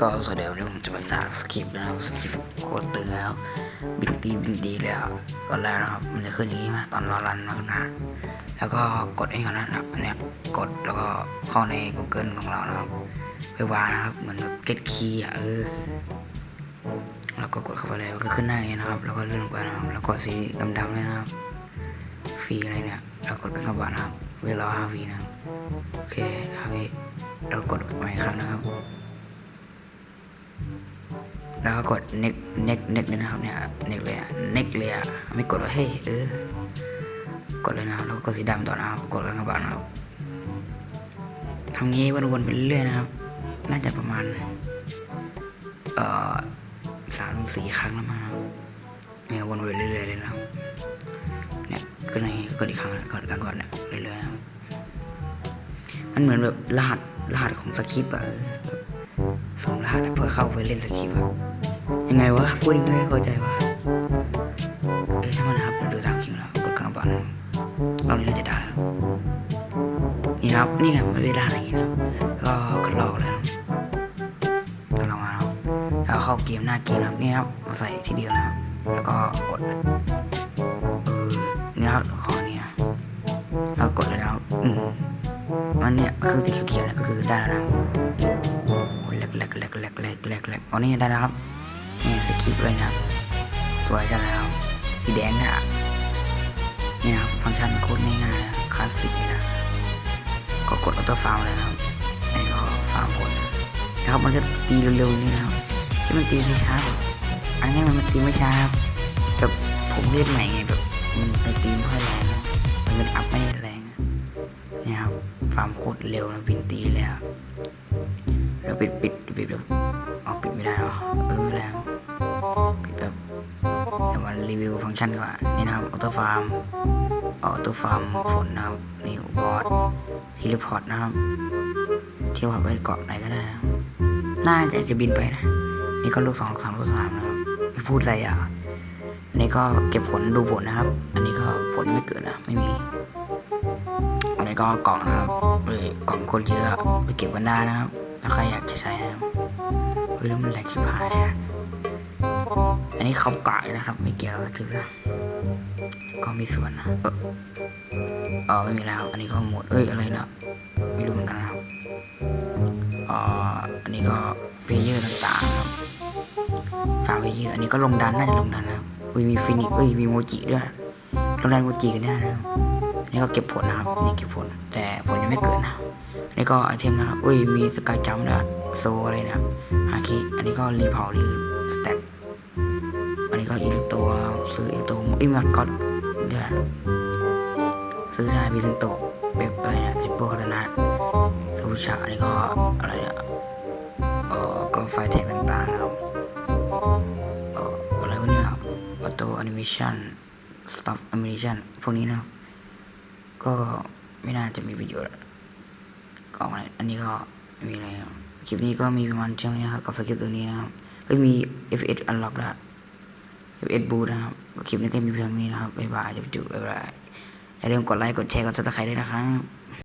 ก็สวัสดีวันนี้ผมจะมาสร้างสคริปต์นะครับสคริปต์โคตรเตึงแล้วบินตีบินดีแล้วก่อนแรกนะครับมันจะขึ้นอย่างนี้มาตอนรอรันมาขึ้นมาแล้วก็กดไอ้ก่อนนะครับอันเนี้ยกดแล้วก็เข้าใน Google ของเรานะครับไปวางนะครับเหมือนแบบ get key อะเออแล้วก็กดเข้าไปเลยก็ขึ้นหน้าอย่างนี้นะครับ แล้วก็เลื่อนไปนะครับแล้วกดสีดำๆเลยนะครับฟรีอะไรเนี่ยแล้วกดเป็นกระบานะครับเวลาห้าวีนะครับโอเคห้าวีแล้วกดใหม่อีกครั้งนะครับ แล้วก็กด next next next นะครับเนี่ย next เลยอะ next เลยอะไม่กดว่าเฮ้ยเออกดเลยนะครับแล้วก็กดสีดำต่อนะครับกดกระบาดนะครับทำงี้วนๆไปเรื่อยๆนะครับ น่าจะประมาณเอ่อสามสี่ครั้งแล้วมั้งครับเนี่ยวนไปเรื่อยๆเลยนะครับเนี่ยก็ในกดอีกครั้งก่อนกันก่อนเนี่ยเรื่อยๆนะครับมันเหมือนแบบรหัสรหัสของสคริปต์อะ เองรหัสเพื่อเข้าไปเล่นสคริปต์อะยังไงวะพูดยังไงให้เข้าใจวะเออถ้ามันะครับเราดูตามคิวแล้วกดกระบาดนะครับเรานี้น่าจะได้แล้วนี่ครับนี่ไงมันไม่ได้อะไรอย่างงี้นะก็กดลอกเลยนะครับกดลองมานะแล้วเข้าเกมหน้าเกมครับนี่ครับมาใส่ทีเดียวนะครับแล้วก็กดเออนี่ครับขอนี่นะแล้วกดเลยนะครับอืมมันเนี่ยคือที่เขียวๆเนี่ยก็คือได้แล้ว แหลกแหลกแหลกแหลกอ๋อนี่ได้แล้วครับนี่สคริปเลยนะครับสวยจังแล้วสีแดงนี่ยนี่ครับฟังก์ชันโคตรง่ายๆนะคลาสสิกเลยนะก็กดออโต้ฟาร์มเลยครับนนี้ก็ฟาร์มคนนะครับมันจะตีเร็วๆนี่นะครับที่มันตีช้าๆอันนี้มันตีไม่ช้าครับแบบผมเล่นใหม่ไงแบบมันไปตีไม่ค่อยแรงนะมันเป็นอัพไม่แรงนี่ครับฟาร์มโคตรเร็วนะบินตีแล้วแล้วปิดปิดปิดแบบ รีวิวฟังก์ชันดีกว่านี่นะครับออโต้ฟาร์มออโต้ฟาร์มผลนะครับนี่บอสทีเลพอร์ตนะครับที่ว่าไปเกาะไหนก็ได้นะน่าจะจะบินไปนะ นี่ก็ลูกสองลูกสามลูกสามนะครับไม่พูดอะไรอะอันนี้ก็เก็บผลดูผลนะครับ อันนี้ก็ผลไม่เกิดนะไม่มีอันนี้ก็กล่องนะครับเอ้ยกล่องคนเยอะไปเก็บกันได้นะครับถ้าใครอยากจะใช้นะครับเฮ้ยแล้วมันแหลกชิบหายเนี่ย อันนี้เขากะนะครับไม่เกี่ยวกับคือนะก็มีส่วนนะเออเออไม่มีแล้ว อันนี้ก็หมดเอ้ยอะไรนะไม่รู้เหมือนกันนะครับอ่าอันนี้ก็เพลเยอร์ต่างๆครับฟาร์มไปเยอะอันนี้ก็ลงดันน่าจะลงดันนะครับอุ้ยมีฟินิกเอ้ยมีโมจิด้วยลงดันโมจิกันแน่นะอันนี้ก็เก็บผลนะครับนี่เก็บผล แต่ผลยังไม่เกิดนะอันนี้ก็ไอเทมนะครับอุ้ยมีสกายจัมป์นะโซอะไรนะฮาคิอันนี้ก็รีเพารีสเต็ป อันนี้ก็อิลโตซื้ออิลโตอิมัดก็ด้วซื้อได้พิซันโตเบบอะไรนะจิโปคาตนะสวิชาอันนี้ก็อะไรเนี่ยเออก็ไฟแท็กต่างๆครับเอ่ออะไรพวะเนี่ยออโต้แอนิเมชันสต็อปแอนิเมชันพวกนี้นะก็ไม่น่าจะมีประโยชน์ก็อะไรอันนี้ก็มีอะไรคลิปนี้ก็มีประมาณเท่านี้นะครับกับสคริปตัวนี้นะครับก็มี F1 Unlock เอ็ดบูนะครับก็คลิปนี้ก็มีเพียงนี้นะครับบ๊ายบายจุ๊บๆบ๊ายบายอย่าลืมกดไลค์กดแชร์กดซับสไครต์ด้วยนะครับ